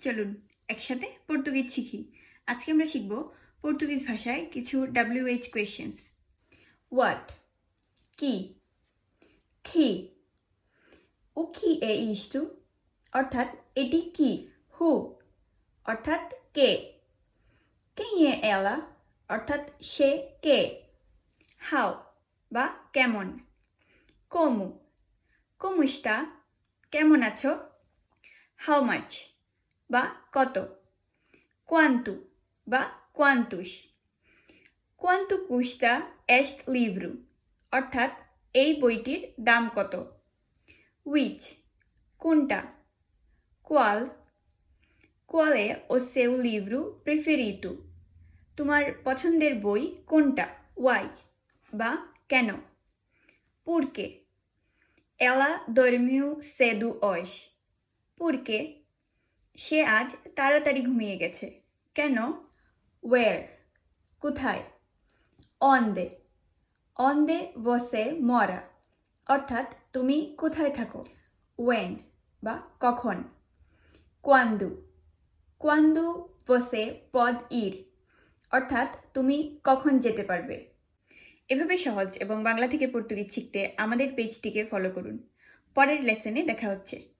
চলুন একসাথে পর্তুগিজ শিখি। আজকে আমরা শিখব পর্তুগিজ ভাষায় কিছু ডাব্লিউএইচ কোয়েশ্চেন্স হোয়াট কি? কি? ও কি এ ইস্টু অর্থাৎ এটি কি? হু? অর্থাৎ কে? কে এ এলা? অর্থাৎ সে কে? হাও বা কেমন? কমু। কমুস্তা কেমন আছো? How much? বা কত? কোয়ান্টু বা কোয়ান্তুস কোয়ান্টু কুস্তা এস্ট লিভ্রু, অর্থাৎ এই বইটির দাম কত? উইচ, কোনটা? কোয়াল, কোয়ালে ও সেউ লিভ্রু প্রেফেরিটু তোমার পছন্দের বই কোনটা? ওয়াই বা কেন? পুরকে, এলা দর্মিউ সেদু অস পুরকে সে আজ তাড়াতাড়ি ঘুমিয়ে গেছে। কেন? ওয়ের কোথায়? অন্দে অন্দে বসে মরা। অর্থাৎ তুমি কোথায় থাকো? ওয়েন বা কখন? কোয়ান্দু কোয়ান্দু বসে পদ ইর। অর্থাৎ তুমি কখন যেতে পারবে। এভাবে সহজ এবং বাংলা থেকে পর্তুগিজ শিখতে আমাদের পেজটিকে ফলো করুন। পরের লেসনে দেখা হচ্ছে।